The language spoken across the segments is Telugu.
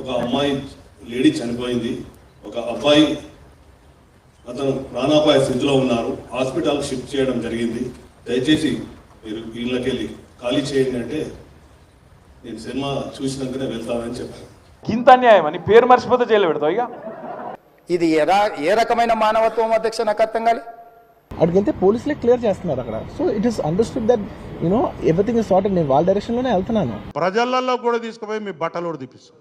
ఒక అమ్మాయి లేడీ చనిపోయింది. ఒక అబ్బాయి అతను ప్రాణాపాయ స్థితిలో ఉన్నారు. హాస్పిటల్ షిఫ్ట్ చేయడం జరిగింది. దయచేసి మీరు వీళ్ళకెళ్ళి ఖాళీ చేయండి అంటే నేను సినిమా చూసినాకనే వెళ్తానని చెప్పాను. ఇంత అన్యాయం అని పేరు మర్చిపోతే జైలు పెడతావు ఇక. ఇది ఎరా ఏ రకమైన మానవత్వం అధ్యక్ష నాకు అర్థం కాలే? అక్కడికి వెళ్తే పోలీసులే క్లియర్ చేస్తున్నారు అక్కడ. So it is understood that you know everything is sorted నేను వాళ్ళ డైరెక్షన్లోనే వెళ్తున్నాను. ప్రజలలో కూడా తీసుకుపోయి మీ బట్టలు కూడా తీపిస్తాం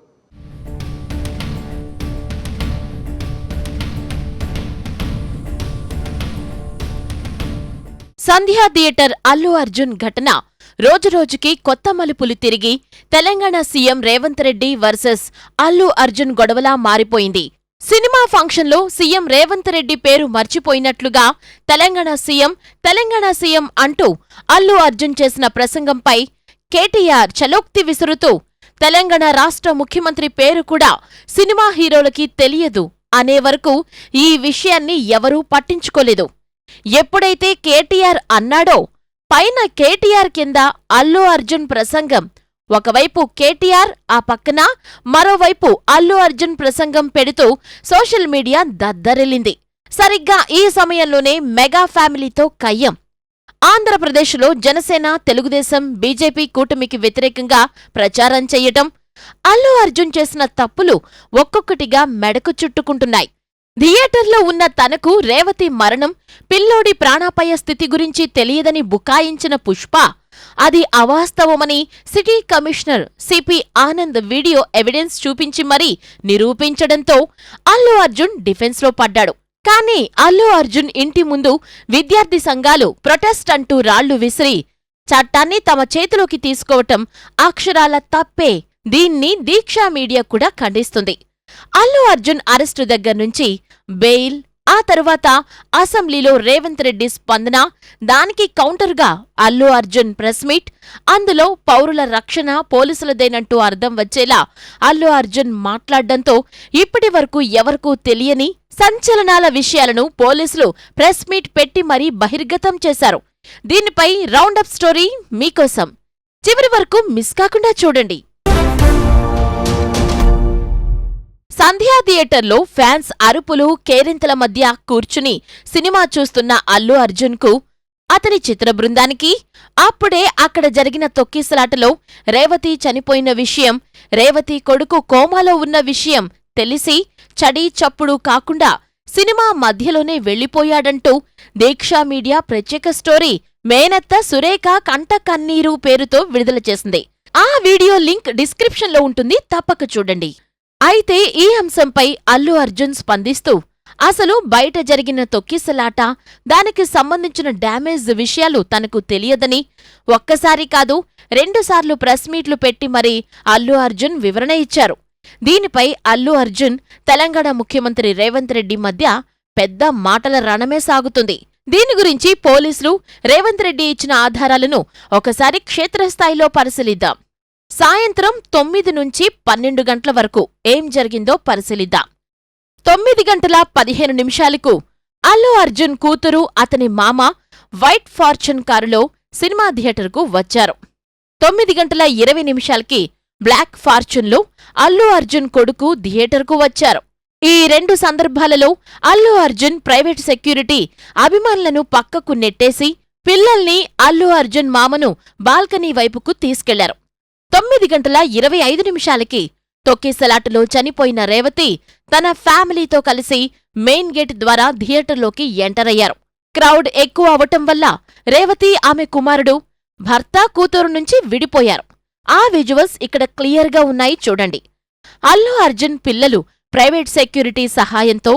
సంధ్యా థియేటర్ అల్లు అర్జున్ ఘటన. రోజురోజుకి కొత్త మలుపులు తిరిగి తెలంగాణ సీఎం రేవంత్ రెడ్డి వర్సెస్ అల్లు అర్జున్ గొడవలా మారిపోయింది. సినిమా ఫంక్షన్లో సీఎం రేవంత్ రెడ్డి పేరు మర్చిపోయినట్లుగా తెలంగాణ సీఎం తెలంగాణ సీఎం అంటూ అల్లు అర్జున్ చేసిన ప్రసంగంపై కేటీఆర్ చలోక్తి విసురుతూ తెలంగాణ రాష్ట్ర ముఖ్యమంత్రి పేరు కూడా సినిమా హీరోలకి తెలియదు అనే వరకు ఈ విషయాన్ని ఎవరూ పట్టించుకోలేదు. ఎప్పుడైతే కేటీఆర్ అన్నాడో పైన కేటీఆర్ కింద అల్లు అర్జున్ ప్రసంగం. ఒకవైపు కేటీఆర్ ఆ పక్కన మరోవైపు అల్లు అర్జున్ ప్రసంగం పెడుతూ సోషల్ మీడియా దద్దరిల్లింది. సరిగ్గా ఈ సమయంలోనే మెగా ఫ్యామిలీతో కయ్యం. ఆంధ్రప్రదేశ్లో జనసేన తెలుగుదేశం బీజేపీ కూటమికి వ్యతిరేకంగా ప్రచారం చెయ్యటం అల్లు అర్జున్ చేసిన తప్పులు ఒక్కొక్కటిగా మెడకు చుట్టుకుంటున్నాయి. థియేటర్లో ఉన్న తనకు రేవతి మరణం పిల్లోడి ప్రాణాపాయ స్థితి గురించి తెలియదని బుకాయించిన పుష్ప అది అవాస్తవమని city commissioner CP Anand video evidence చూపించి మరీ నిరూపించడంతో అల్లు అర్జున్ డిఫెన్స్లో పడ్డాడు. కానీ అల్లు అర్జున్ ఇంటి ముందు విద్యార్థి సంఘాలు ప్రొటెస్ట్ అంటూ రాళ్ళు విసిరి చట్టాన్ని తమ చేతిలోకి తీసుకోవటం అక్షరాల తప్పే. దీన్ని దీక్షా మీడియా కూడా ఖండిస్తుంది. అల్లు అర్జున్ అరెస్టు దగ్గర్నుంచి బెయిల్ ఆ తరువాత అసెంబ్లీలో రేవంత్ రెడ్డి స్పందన దానికి కౌంటర్గా అల్లు అర్జున్ ప్రెస్ మీట్ అందులో పౌరుల రక్షణ పోలీసులదేనంటూ అర్థం వచ్చేలా అల్లు అర్జున్ మాట్లాడడంతో ఇప్పటి వరకు ఎవరికూ తెలియని సంచలనాల విషయాలను పోలీసులు ప్రెస్ మీట్ పెట్టి మరీ బహిర్గతం చేశారు. దీనిపై రౌండప్ స్టోరీ మీకోసం. చివరి వరకు మిస్ కాకుండా చూడండి. సంధ్యా థియేటర్లో ఫ్యాన్స్ అరుపులు కేరింతల మధ్య కూర్చుని సినిమా చూస్తున్న అల్లు అర్జున్కు అతని చిత్ర బృందానికి అప్పుడే అక్కడ జరిగిన తొక్కిసలాటలో రేవతి చనిపోయిన విషయం రేవతి కొడుకు కోమాలో ఉన్న విషయం తెలిసి చడీ చప్పుడు కాకుండా సినిమా మధ్యలోనే వెళ్ళిపోయాడంటూ దీక్షా మీడియా ప్రత్యేక స్టోరీ మేనత్త సురేఖ కంట కన్నీరు పేరుతో విడుదల చేసింది. ఆ వీడియో లింక్ డిస్క్రిప్షన్లో ఉంటుంది తప్పక చూడండి. అయితే ఈ అంశంపై అల్లు అర్జున్ స్పందిస్తూ అసలు బయట జరిగిన తొక్కిసలాట దానికి సంబంధించిన డ్యామేజ్ విషయాలు తనకు తెలియదని ఒక్కసారి కాదు రెండుసార్లు ప్రెస్ మీట్లు పెట్టి మరీ అల్లు అర్జున్ వివరణ ఇచ్చారు. దీనిపై అల్లు అర్జున్ తెలంగాణ ముఖ్యమంత్రి రేవంత్ రెడ్డి మధ్య పెద్ద మాటల రణమే సాగుతుంది. దీని గురించి పోలీసులు రేవంత్ రెడ్డి ఇచ్చిన ఆధారాలను ఒకసారి క్షేత్రస్థాయిలో పరిశీలిద్దాం. సాయంత్రం తొమ్మిది నుంచి పన్నెండు గంటల వరకు ఏం జరిగిందో పరిశీలిద్దాం. తొమ్మిది గంటల పదిహేను నిమిషాలకు అల్లు అర్జున్ కూతురు అతని మామ వైట్ ఫార్చ్యూన్ కారులో సినిమా థియేటర్కు వచ్చారు. తొమ్మిది గంటల ఇరవై నిమిషాలకి బ్లాక్ ఫార్చ్యూన్లో అల్లు అర్జున్ కొడుకు థియేటర్కు వచ్చారు. ఈ రెండు సందర్భాలలో అల్లు అర్జున్ ప్రైవేట్ సెక్యూరిటీ అభిమానులను పక్కకు నెట్టేసి పిల్లల్ని అల్లు అర్జున్ మామను బాల్కనీ వైపుకు తీసుకెళ్ళారు. తొమ్మిది గంటల ఇరవై ఐదు నిమిషాలకి తొక్కేసలాటలో చనిపోయిన రేవతి తన ఫ్యామిలీతో కలిసి మెయిన్ గేట్ ద్వారా థియేటర్లోకి ఎంటర్ అయ్యారు. క్రౌడ్ ఎక్కువ అవటం వల్ల రేవతి ఆమె కుమారుడు భర్త కూతురు నుంచి విడిపోయారు. ఆ విజువల్స్ ఇక్కడ క్లియర్గా ఉన్నాయి చూడండి. అల్లు అర్జున్ పిల్లలు ప్రైవేట్ సెక్యూరిటీ సహాయంతో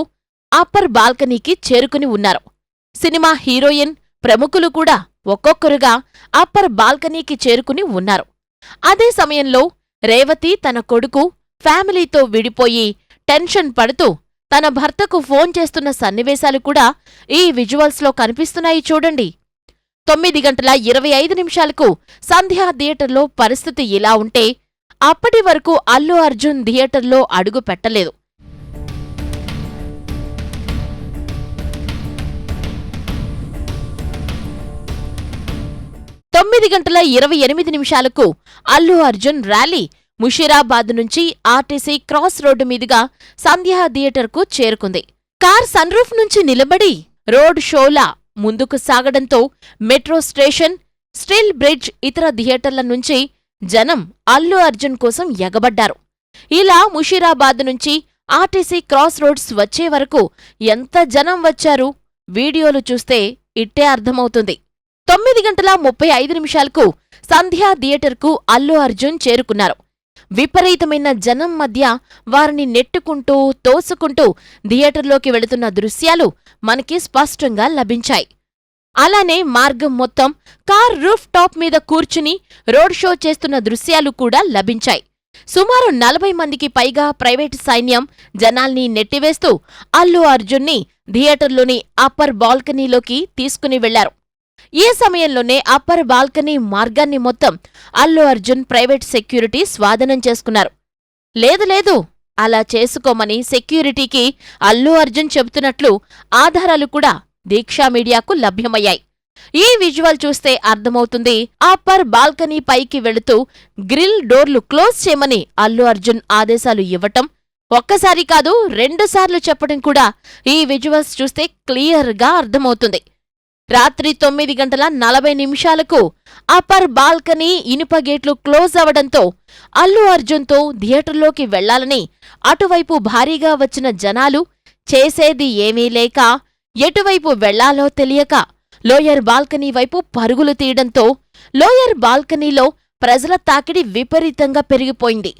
అప్పర్ బాల్కనీకి చేరుకుని ఉన్నారు. సినిమా హీరోయిన్ ప్రముఖులు కూడా ఒక్కొక్కరుగా అప్పర్ బాల్కనీకి చేరుకుని ఉన్నారు. అదే సమయంలో రేవతి తన కొడుకు ఫ్యామిలీతో విడిపోయి టెన్షన్ పడుతూ తన భర్తకు ఫోన్ చేస్తున్న సన్నివేశాలు కూడా ఈ విజువల్స్లో కనిపిస్తున్నాయి చూడండి. తొమ్మిది గంటల ఇరవై ఐదు నిమిషాలకు సంధ్యా థియేటర్లో పరిస్థితి ఇలా ఉంటే అప్పటి వరకు అల్లు అర్జున్ థియేటర్లో అడుగు పెట్టలేదు. తొమ్మిది గంటల ఇరవై ఎనిమిది నిమిషాలకు అల్లు అర్జున్ ర్యాలీ ముషీరాబాద్ నుంచి ఆర్టీసీ క్రాస్ రోడ్డు మీదుగా సంధ్యా థియేటర్కు చేరుకుంది. కార్ సన్రూఫ్ నుంచి నిలబడి రోడ్ షోలా ముందుకు సాగడంతో మెట్రో స్టేషన్ స్టిల్ బ్రిడ్జ్ ఇతర థియేటర్ల నుంచి జనం అల్లు అర్జున్ కోసం ఎగబడ్డారు. ఇలా ముషీరాబాద్ నుంచి ఆర్టీసీ క్రాస్ రోడ్స్ వచ్చే వరకు ఎంత జనం వచ్చారు? వీడియోలు చూస్తే ఇట్టే అర్థమవుతుంది. తొమ్మిది గంటల ముప్పై ఐదు నిమిషాలకు సంధ్యా థియేటర్కు అల్లు అర్జున్ చేరుకున్నారు. విపరీతమైన జనం మధ్య వారిని నెట్టుకుంటూ తోసుకుంటూ థియేటర్లోకి వెళుతున్న దృశ్యాలు మనకి స్పష్టంగా లభించాయి. అలానే మార్గం మొత్తం కార్ రూఫ్ టాప్ మీద కూర్చుని రోడ్ షో చేస్తున్న దృశ్యాలు కూడా లభించాయి. సుమారు నలభై మందికి పైగా ప్రైవేటు సైన్యం జనాల్ని నెట్టివేస్తూ అల్లు అర్జున్ని థియేటర్లోని అప్పర్ బాల్కనీలోకి తీసుకుని వెళ్ళారు. ఈ సమయంలోనే అప్పర్ బాల్కనీ మార్గాన్ని మొత్తం అల్లు అర్జున్ ప్రైవేట్ సెక్యూరిటీ స్వాధీనం చేసుకున్నారు. లేదు లేదు అలా చేసుకోమని సెక్యూరిటీకి అల్లు అర్జున్ చెబుతున్నట్లు ఆధారాలు కూడా దీక్షా మీడియాకు లభ్యమయ్యాయి. ఈ విజువల్ చూస్తే అర్థమవుతుంది అప్పర్ బాల్కనీ పైకి వెళుతూ గ్రిల్ డోర్లు క్లోజ్ చేయమని అల్లు అర్జున్ ఆదేశాలు ఇవ్వటం ఒక్కసారి కాదు రెండుసార్లు చెప్పడం కూడా ఈ విజువల్స్ చూస్తే క్లియర్గా అర్థమవుతుంది. రాత్రి తొమ్మిది గంటల నలభై నిమిషాలకు అప్పర్ బాల్కనీ ఇనుప గేట్లు క్లోజ్ అవడంతో అల్లు అర్జున్తో థియేటర్లోకి వెళ్ళాలని అటువైపు భారీగా వచ్చిన జనాలు చేసేది ఏమీ లేక ఎటువైపు వెళ్ళాలో తెలియక లోయర్ బాల్కనీ వైపు పరుగులు తీయడంతో లోయర్ బాల్కనీలో ప్రజల తాకిడి విపరీతంగా పెరిగిపోయింది.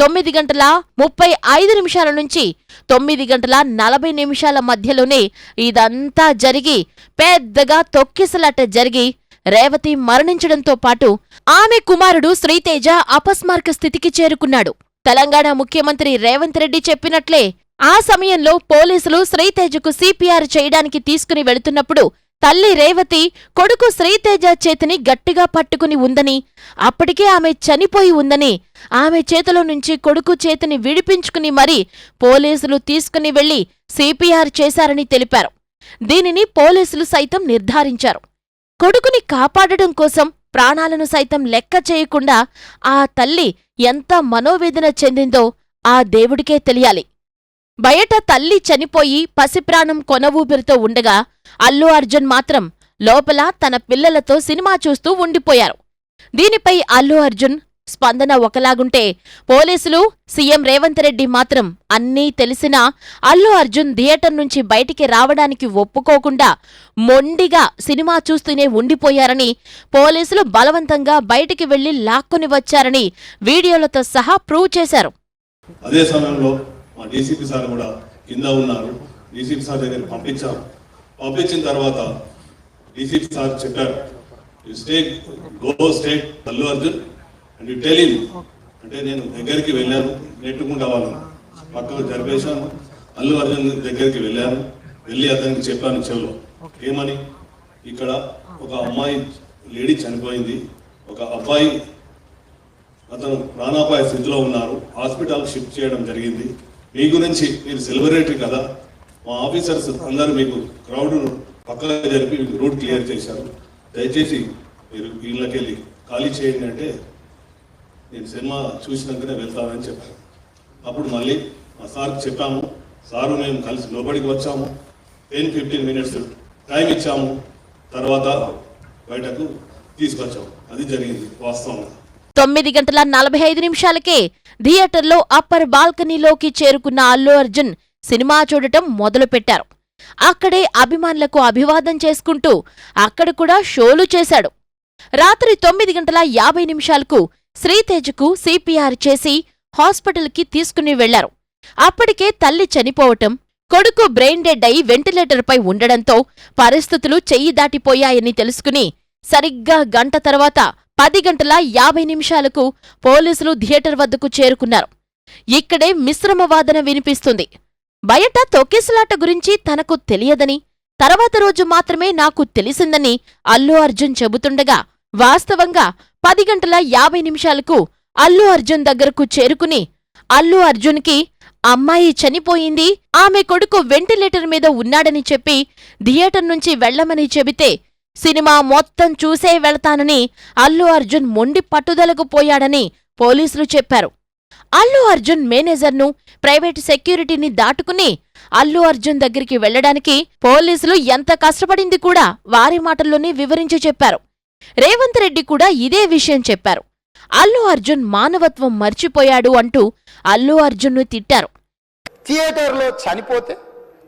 తొమ్మిది గంటల ముప్పై ఐదు నిమిషాల నుంచి తొమ్మిది గంటల నలభై నిమిషాల మధ్యలోనే ఇదంతా జరిగి పెద్దగా తొక్కిసలాట జరిగి రేవతి మరణించడంతో పాటు ఆమె కుమారుడు శ్రీతేజ అపస్మారక స్థితికి చేరుకున్నాడు. తెలంగాణ ముఖ్యమంత్రి రేవంత్ రెడ్డి చెప్పినట్లే ఆ సమయంలో పోలీసులు శ్రీతేజకు సిపిఆర్ చేయడానికి తీసుకుని వెళుతున్నప్పుడు తల్లి రేవతి కొడుకు శ్రీతేజ చేతిని గట్టిగా పట్టుకుని ఉందని అప్పటికే ఆమె చనిపోయి ఉందని ఆమె చేతిలో నుంచి కొడుకు చేతిని విడిపించుకుని మరీ పోలీసులు తీసుకుని వెళ్ళి సిపిఆర్ చేశారని తెలిపారు. దీనిని పోలీసులు సైతం నిర్ధారించారు. కొడుకుని కాపాడడం కోసం ప్రాణాలను సైతం లెక్క చేయకుండా ఆ తల్లి ఎంత మనోవేదన చెందిందో ఆ దేవుడికే తెలియాలి. బయట తల్లి చనిపోయి పసిప్రాణం కొన ఊపిరితో ఉండగా అల్లు అర్జున్ మాత్రం లోపల తన పిల్లలతో సినిమా చూస్తూ ఉండిపోయారు. దీనిపై అల్లు అర్జున్ స్పందన ఒకలాగుంటే పోలీసులు సీఎం రేవంత్ రెడ్డి మాత్రం అన్నీ తెలిసినా అల్లు అర్జున్ థియేటర్ నుంచి బయటికి రావడానికి ఒప్పుకోకుండా మొండిగా సినిమా చూస్తూనే ఉండిపోయారని పోలీసులు బలవంతంగా బయటికి వెళ్ళి లాక్కుని వచ్చారని వీడియోలతో సహా ప్రూవ్ చేశారు. అదే సమయంలో మా డీసీపీ సార్ కూడా కింద ఉన్నారు. డీసీపీ సార్ దగ్గర పంపించాం. పంపించిన తర్వాత డీసీపీ సార్ చెప్పారు state go state Allu Arjun. And you tell అంటే నేను దగ్గరికి వెళ్ళాను నెట్టుకుంటా వాళ్ళని. పక్కకు జరిపేశాను అల్లు అర్జున్ దగ్గరికి వెళ్ళాను. వెళ్ళి అతనికి చెప్పాను చెవులో ఏమని? ఇక్కడ ఒక అమ్మాయి లేడీ చనిపోయింది. ఒక అబ్బాయి అతను ప్రాణాపాయ స్థితిలో ఉన్నారు. హాస్పిటల్ షిఫ్ట్ చేయడం జరిగింది. మీ గురించి మీరు సెలబ్రిటీ కదా? మా ఆఫీసర్స్ అందరూ మీకు క్రౌడ్ పక్కగా జరిపి మీకు రూట్ క్లియర్ చేశారు. దయచేసి మీరు ఇళ్ళకి వెళ్ళి ఖాళీ చేయండి అంటే నేను సినిమా చూసినాకనే వెళ్తానని చెప్పాను. అప్పుడు మళ్ళీ మా సార్కి చెప్పాము సారు మేము కలిసి లోపలికి వచ్చాము. టెన్ ఫిఫ్టీన్ మినిట్స్ టైం ఇచ్చాము. తర్వాత బయటకు తీసుకొచ్చాము అది జరిగింది వాస్తవంగా. తొమ్మిది గంటల నలభై ఐదు నిమిషాలకే థియేటర్లో అప్పర్ బాల్కనీలోకి చేరుకున్న అల్లు అర్జున్ సినిమా చూడటం మొదలుపెట్టారు. అక్కడే అభిమానులకు అభివాదం చేసుకుంటూ అక్కడ కూడా షోలు చేశాడు. రాత్రి తొమ్మిది గంటల యాభై నిమిషాలకు శ్రీతేజకు సిపిఆర్ చేసి హాస్పిటల్కి తీసుకుని వెళ్ళారు. అప్పటికే తల్లి చనిపోవటం కొడుకు బ్రెయిన్ డెడ్ అయి వెంటిలేటర్పై ఉండడంతో పరిస్థితులు చెయ్యి దాటిపోయాయని తెలుసుకుని సరిగ్గా గంట తర్వాత పది గంటల యాభై నిమిషాలకు పోలీసులు థియేటర్ వద్దకు చేరుకున్నారు. ఇక్కడే మిశ్రమ వాదన వినిపిస్తుంది. బయట తొక్కిసలాట గురించి తనకు తెలియదని తర్వాత రోజు మాత్రమే నాకు తెలిసిందని అల్లు అర్జున్ చెబుతుండగా వాస్తవంగా పది గంటల యాభై నిమిషాలకు అల్లు అర్జున్ దగ్గరకు చేరుకుని అల్లు అర్జున్కి అమ్మాయి చనిపోయింది ఆమె కొడుకు వెంటిలేటర్ మీద ఉన్నాడని చెప్పి థియేటర్ నుంచి వెళ్ళమని చెబితే సినిమా మొత్తం చూసే వెళతానని అల్లు అర్జున్ మొండి పట్టుదలకు పోయాడని పోలీసులు చెప్పారు. అల్లు అర్జున్ మేనేజర్ను ప్రైవేటు సెక్యూరిటీని దాటుకుని అల్లు అర్జున్ దగ్గరికి వెళ్ళడానికి పోలీసులు ఎంత కష్టపడింది కూడా వారి మాటల్లోనే వివరించి చెప్పారు. రేవంత్ రెడ్డి కూడా ఇదే విషయం చెప్పారు. అల్లు అర్జున్ మానవత్వం మర్చిపోయాడు అంటూ అల్లు అర్జున్ను తిట్టారు. థియేటర్లో చనిపోతే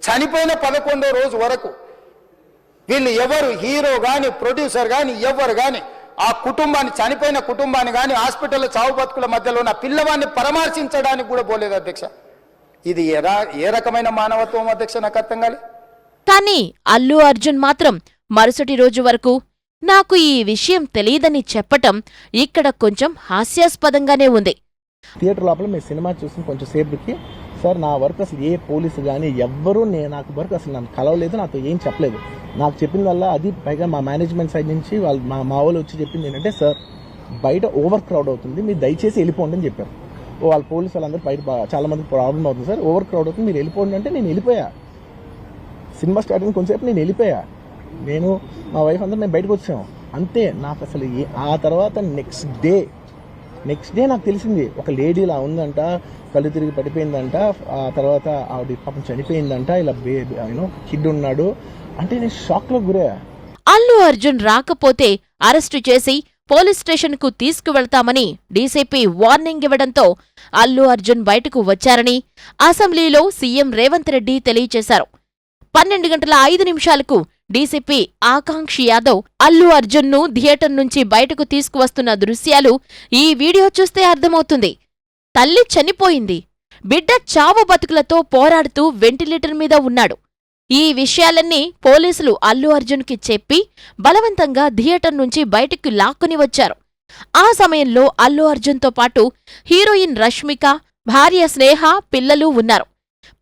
చనిపోయిన పదకొండో రోజు వరకు వీళ్ళు ఎవరు హీరో కానీ ప్రొడ్యూసర్ కానీ ఎవరు కానీ ఆ కుటుంబాన్ని చనిపోయిన కుటుంబాన్ని కానీ హాస్పిటల్లో చావు బతుకుల మధ్యలో ఉన్న పిల్లవాడిని పరామర్శించడానికి కూడా పోలేదు అధ్యక్ష. ఇది ఎరా ఏ రకమైన మానవత్వం అధ్యక్ష? నాకు అర్థం కాలే. కానీ అల్లు అర్జున్ మాత్రం మరుసటి రోజు వరకు నాకు ఈ విషయం తెలియదని చెప్పటం ఇక్కడ కొంచెం హాస్యాస్పదంగానే ఉంది. థియేటర్ లోపల మీ సినిమా చూసిన కొంచెం సేపుకి సార్ నా వర్క్ అసలు ఏ పోలీసు కానీ ఎవ్వరూ నేను నాకు వర్క్ అసలు నన్ను కలవలేదు నాతో ఏం చెప్పలేదు. నాకు చెప్పిన అది పైగా మా మేనేజ్మెంట్ సైడ్ నుంచి వాళ్ళు మా మా వాళ్ళు వచ్చి చెప్పింది ఏంటంటే సార్ బయట ఓవర్ క్రౌడ్ అవుతుంది మీరు దయచేసి వెళ్ళిపోండి అని చెప్పారు. వాళ్ళ పోలీసు వాళ్ళందరూ బయట చాలా మంది ప్రాబ్లం అవుతుంది సార్ ఓవర్ క్రౌడ్ అవుతుంది మీరు వెళ్ళిపోండి అంటే నేను వెళ్ళిపోయా. సినిమా స్టార్టింగ్ కొంచెంసేపు నేను వెళ్ళిపోయా. నేను మా వైఫ్ అందరూ మేము బయటకు వచ్చాము అంతే నాకు అసలు ఆ తర్వాత నెక్స్ట్ డే నెక్స్ట్ డే నాకు తెలిసింది ఒక లేడీ ఇలా ఉందంట కళ్ళు తిరిగి పడిపోయిందంట ఆ తర్వాత ఆవిడ పాపం చనిపోయిందంట ఇలా యూనో కిడ్ ఉన్నాడు. అంటే నేను షాక్లో గురయ్యా. అల్లు అర్జున్ రాకపోతే అరెస్టు చేసి పోలీస్ స్టేషన్కు తీసుకువెళ్తామని డీసీపీ వార్నింగ్ ఇవ్వడంతో అల్లు అర్జున్ బయటకు వచ్చారని అసెంబ్లీలో సీఎం రేవంత్ రెడ్డి తెలియచేశారు పన్నెండు గంటల ఐదు నిమిషాలకు డీసీపీ ఆకాంక్షి యాదవ్ అల్లు అర్జున్ను థియేటర్ నుంచి బయటకు తీసుకువస్తున్న దృశ్యాలు ఈ వీడియో చూస్తే అర్థమవుతుంది. తల్లి చనిపోయింది. బిడ్డ చావు బతుకులతో పోరాడుతూ వెంటిలేటర్ మీద ఉన్నాడు. ఈ విషయాలన్నీ పోలీసులు అల్లు అర్జున్కి చెప్పి బలవంతంగా థియేటర్ నుంచి బయటికి లాక్కుని వచ్చారు. ఆ సమయంలో అల్లు అర్జున్తో పాటు హీరోయిన్ రష్మిక భార్య స్నేహ పిల్లలు ఉన్నారు.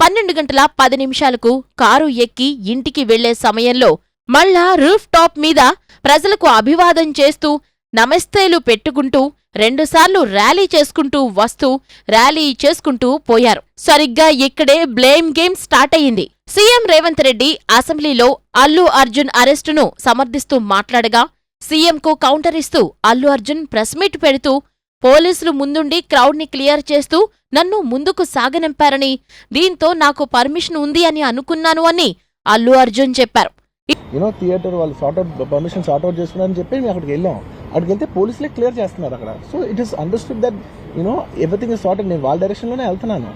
పన్నెండు గంటల పది నిమిషాలకు కారు ఎక్కి ఇంటికి వెళ్ళే సమయంలో మళ్ళా రూఫ్ టాప్ మీద ప్రజలకు అభివాదం చేస్తూ నమస్తేలు పెట్టుకుంటూ రెండుసార్లు ర్యాలీ చేసుకుంటూ వస్తూ ర్యాలీ చేసుకుంటూ పోయారు. సరిగ్గా ఇక్కడే బ్లేమ్ గేమ్ స్టార్ట్ అయింది సీఎం రేవంత్ రెడ్డి అసెంబ్లీలో అల్లు అర్జున్ అరెస్టును సమర్థిస్తూ మాట్లాడగా సీఎంకు కౌంటర్ ఇస్తూ అల్లు అర్జున్ ప్రెస్ మీట్ పెడుతూ పోలీసులు ముందుండి క్రౌడ్ని క్లియర్ చేస్తూ నన్ను ముందుకు సాగనింపారని దీంతో నాకు పర్మిషన్ ఉంది అని అనుకున్నాను అని అల్లు అర్జున్ చెప్పారు. యూనో థియేటర్ వాళ్ళు sort out permission sort out చేస్తున్నారని చెప్పి మేము అక్కడికి వెళ్ళాం. అక్కడికి వెళ్తే పోలీసులే క్లియర్ చేస్తున్నారు అక్కడ. So it is understood that you know everything is sorted నేను వాళ్ళ డైరెక్షన్లోనే వెళ్తున్నాను.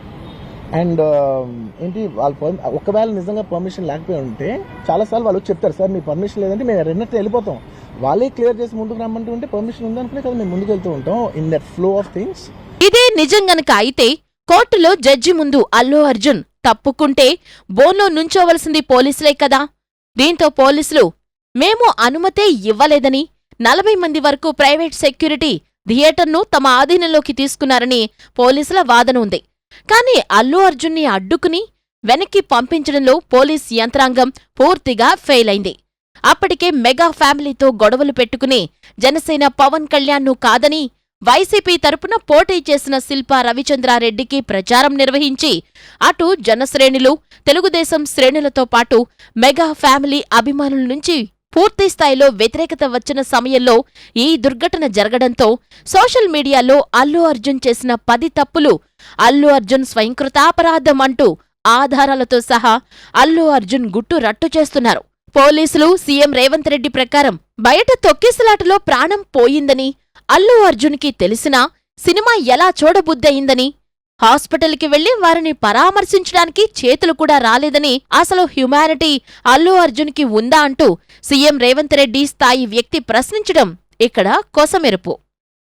అండ్ um, ఏంటి వాళ్ళు ఒకవేళ నిజంగా పర్మిషన్ లేకపోయి ఉంటే చాలాసార్లు వాళ్ళు చెప్తారు సార్ మీ పర్మిషన్ లేదంటే మేము రెండింటితో వెళ్ళిపోతాం. వాళ్ళే క్లియర్ చేసి ముందుకు రమ్మంటూ ఉంటే పర్మిషన్ ఉందనుకునే కదా మేము ముందుకు వెళ్తూ ఉంటాం in that flow of things ఇదే నిజం గనక అయితే కోర్టులో జడ్జి ముందు అల్లు అర్జున్ తప్పుకుంటే బోన్లో నుంచోవలసింది పోలీసులే కదా. దీంతో పోలీసులు మేము అనుమతే ఇవ్వలేదని నలభై మంది వరకు ప్రైవేట్ సెక్యూరిటీ థియేటర్ను తమ ఆధీనంలోకి తీసుకున్నారని పోలీసుల వాదన ఉంది. కానీ అల్లు అర్జున్ని అడ్డుకుని వెనక్కి పంపించడంలో పోలీస్ యంత్రాంగం పూర్తిగా ఫెయిల్ అయింది అప్పటికే మెగా ఫ్యామిలీతో గొడవలు పెట్టుకుని జనసేన పవన్ కళ్యాణ్ను కాదని వైసీపీ తరపున పోటీ చేసిన శిల్పా రవిచంద్రారెడ్డికి ప్రచారం నిర్వహించి అటు జనశ్రేణులు తెలుగుదేశం శ్రేణులతో పాటు మెగా ఫ్యామిలీ అభిమానుల నుంచి పూర్తి స్థాయిలో వ్యతిరేకత వచ్చిన సమయంలో ఈ దుర్ఘటన జరగడంతో సోషల్ మీడియాలో అల్లు అర్జున్ చేసిన పది తప్పులు అల్లు అర్జున్ స్వయంకృతాపరాధం అంటూ ఆధారాలతో సహా అల్లు అర్జున్ గుట్టు రట్టు చేస్తున్నారు. పోలీసులు సీఎం రేవంత్ రెడ్డి ప్రకారం బయట తొక్కిసలాటలో ప్రాణం పోయిందని అల్లు అర్జున్కి తెలిసినా సినిమా ఎలా చూడబుద్దయిందని హాస్పిటల్కి వెళ్ళి వారిని పరామర్శించడానికి చేతులు కూడా రాలేదని అసలు హ్యుమానిటీ అల్లు అర్జున్కి ఉందా అంటూ సీఎం రేవంత్ రెడ్డి స్థాయి వ్యక్తి ప్రశ్నించడం ఇక్కడ కొసమెరుపు.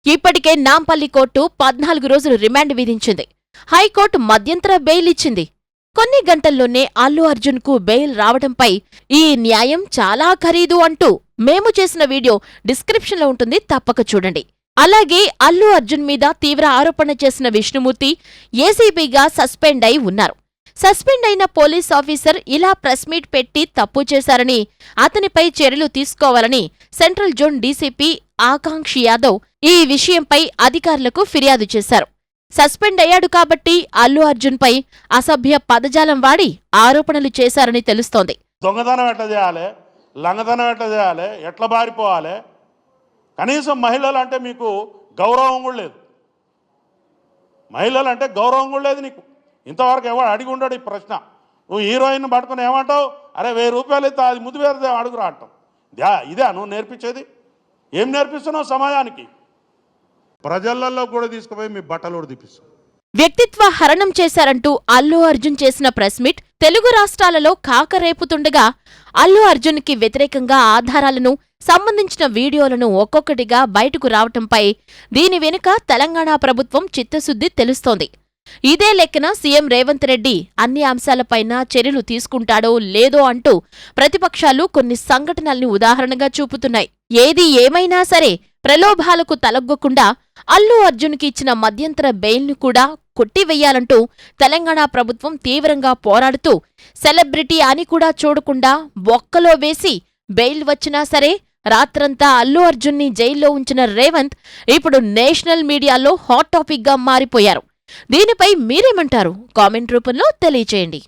ఇప్పటికే నాంపల్లి కోర్టు పద్నాలుగు రోజులు రిమాండ్ విధించింది. హైకోర్టు మధ్యంతర బెయిల్ ఇచ్చింది కొన్ని గంటల్లోనే అల్లు అర్జున్కు బెయిల్ రావడంపై ఈ న్యాయం చాలా ఖరీదు అంటూ మేము చేసిన వీడియో డిస్క్రిప్షన్లో ఉంటుంది తప్పక చూడండి. అలాగే అల్లు అర్జున్ మీద తీవ్ర ఆరోపణ చేసిన విష్ణుమూర్తి ఏసీబీగా సస్పెండ్ అయి ఉన్నారు. సస్పెండ్ అయిన పోలీస్ ఆఫీసర్ ఇలా ప్రెస్ మీట్ పెట్టి తప్పు చేశారని అతనిపై చర్యలు తీసుకోవాలని central zone DCP Akanshi Yadav ఈ విషయంపై అధికారులకు ఫిర్యాదు చేశారు. సస్పెండ్ అయ్యాడు కాబట్టి అల్లు అర్జున్పై అసభ్య పదజాలం వాడి ఆరోపణలు చేశారని తెలుస్తోంది. దొంగతనం ఎట్లా చేయాలి? లంగతనం ఎట్లా చేయాలి? ఎట్లా బారిపోవాలి కనీసం మహిళలు అంటే మీకు గౌరవం కూడా లేదు. మహిళలు అంటే గౌరవం కూడా లేదు నీకు. ఇంతవరకు ఎవడు అడిగి ఉండడు ఈ ప్రశ్న. నువ్వు హీరోయిన్ పట్టుకుని ఏమంటావు? అరే వెయ్యి రూపాయలు ఇస్తే అది ముద్దు వేరే అడుగురా అంటావు. ఇదే నువ్వు నేర్పించేది. ఏం నేర్పిస్తున్నావు సమాజానికి? ప్రజలలో కూడా తీసుకుపోయి మీ బట్టలు కూడా వ్యక్తిత్వ హరణం చేశారంటూ అల్లు అర్జున్ చేసిన ప్రెస్ మీట్ తెలుగు రాష్ట్రాలలో కాకరేపుతుండగా అల్లు అర్జున్కి వ్యతిరేకంగా ఆధారాలను సంబంధించిన వీడియోలను ఒక్కొక్కటిగా బయటకు రావటంపై దీని వెనుక తెలంగాణ ప్రభుత్వం చిత్తశుద్ధి తెలుస్తోంది. ఇదే లెక్కన సీఎం రేవంత్ రెడ్డి అన్ని అంశాలపైన చర్యలు తీసుకుంటాడో లేదో అంటూ ప్రతిపక్షాలు కొన్ని సంఘటనల్ని ఉదాహరణగా చూపుతున్నాయి. ఏది ఏమైనా సరే ప్రలోభాలకు తలగ్గకుండా అల్లు అర్జున్కి ఇచ్చిన మధ్యంతర బెయిల్ను కూడా కొట్టివెయ్యాలంటూ తెలంగాణ ప్రభుత్వం తీవ్రంగా పోరాడుతూ సెలబ్రిటీ అని కూడా చూడకుండా బొక్కలో వేసి బెయిల్ వచ్చినా సరే రాత్రంతా అల్లు అర్జున్ని జైల్లో ఉంచిన రేవంత్ ఇప్పుడు నేషనల్ మీడియాలో హాట్ టాపిక్గా మారిపోయారు. దీనిపై మీరేమంటారు? కామెంట్ రూపంలో తెలియచేయండి.